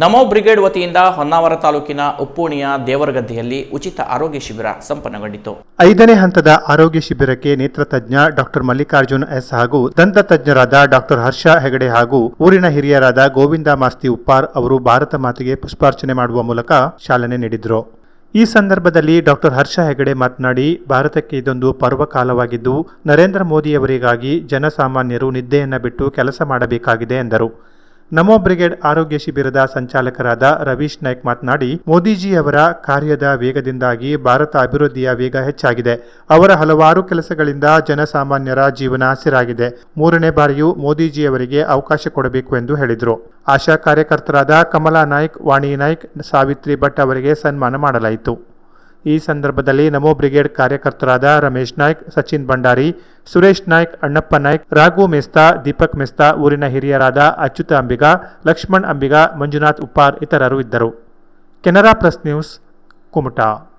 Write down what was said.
ನಮೋ brigade ವತಿಯಿಂದ ಹೊನ್ನಾವರ ತಾಲೂಕಿನ ಉಪ್ಪೂಣಿಯ ದೇವರಗದ್ದೆಯಲ್ಲಿ ಉಚಿತ ಆರೋಗ್ಯ ಶಿಬಿರ ಸಂಪನ್ನಗೊಂಡಿತು. ಐದನೇ ಹಂತದ ಆರೋಗ್ಯ ಶಿಬಿರಕ್ಕೆ ನೇತ್ರತಜ್ಞ ಡಾಕ್ಟರ್ ಮಲ್ಲಿಕಾರ್ಜುನ್ ಎಸ್ ಹಾಗೂ ದಂತ ತಜ್ಞರಾದ ಡಾಕ್ಟರ್ ಹರ್ಷ ಹೆಗಡೆ ಹಾಗೂ ಊರಿನ ಹಿರಿಯರಾದ ಗೋವಿಂದ ಮಾಸ್ತಿ ಉಪ್ಪಾರ್ ಅವರು ಭಾರತ ಮಾತೆಗೆ ಪುಷ್ಪಾರ್ಚನೆ ಮಾಡುವ ಮೂಲಕ ಚಾಲನೆ ನೀಡಿದರು. ಈ ಸಂದರ್ಭದಲ್ಲಿ ಡಾಕ್ಟರ್ ಹರ್ಷ ಹೆಗಡೆ ಮಾತನಾಡಿ, ಭಾರತಕ್ಕೆ ಇದೊಂದು ಪರ್ವಕಾಲವಾಗಿದ್ದು ನರೇಂದ್ರ ಮೋದಿಯವರಿಗಾಗಿ ಜನಸಾಮಾನ್ಯರು ನಿದ್ದೆಯನ್ನ ಬಿಟ್ಟು ಕೆಲಸ ಮಾಡಬೇಕಾಗಿದೆ ಎಂದರು. ನಮೋ ಬ್ರಿಗೇಡ್ ಆರೋಗ್ಯ ಶಿಬಿರದ ಸಂಚಾಲಕರಾದ ರವೀಶ್ ನಾಯ್ಕ್ ಮಾತನಾಡಿ, ಮೋದಿಜಿಯವರ ಕಾರ್ಯದ ವೇಗದಿಂದಾಗಿ ಭಾರತ ಅಭಿವೃದ್ಧಿಯ ವೇಗ ಹೆಚ್ಚಾಗಿದೆ. ಅವರ ಹಲವಾರು ಕೆಲಸಗಳಿಂದ ಜನಸಾಮಾನ್ಯರ ಜೀವನ ಹಸಿರಾಗಿದೆ. ಮೂರನೇ ಬಾರಿಯೂ ಮೋದಿಜಿಯವರಿಗೆ ಅವಕಾಶ ಕೊಡಬೇಕು ಎಂದು ಹೇಳಿದರು. ಆಶಾ ಕಾರ್ಯಕರ್ತರಾದ ಕಮಲಾ ನಾಯ್ಕ್, ವಾಣಿ ನಾಯ್ಕ್, ಸಾವಿತ್ರಿ ಭಟ್ ಅವರಿಗೆ ಸನ್ಮಾನ ಮಾಡಲಾಯಿತು. ಈ ಸಂದರ್ಭದಲ್ಲಿ ನಮೋ ಬ್ರಿಗೇಡ್ ಕಾರ್ಯಕರ್ತರಾದ ರಮೇಶ್ ನಾಯ್ಕ್, ಸಚಿನ್ ಭಂಡಾರಿ, ಸುರೇಶ್ ನಾಯ್ಕ್, ಅಣ್ಣಪ್ಪ ನಾಯ್ಕ್, ರಾಘು ಮೆಸ್ತಾ, ದೀಪಕ್ ಮೆಸ್ತಾ, ಊರಿನ ಹಿರಿಯರಾದ ಅಚ್ಯುತ ಅಂಬಿಗ, ಲಕ್ಷ್ಮಣ್ ಅಂಬಿಗ, ಮಂಜುನಾಥ್ ಉಪ್ಪಾರ್ ಇತರರು ಇದ್ದರು. Canara press news, Kumta.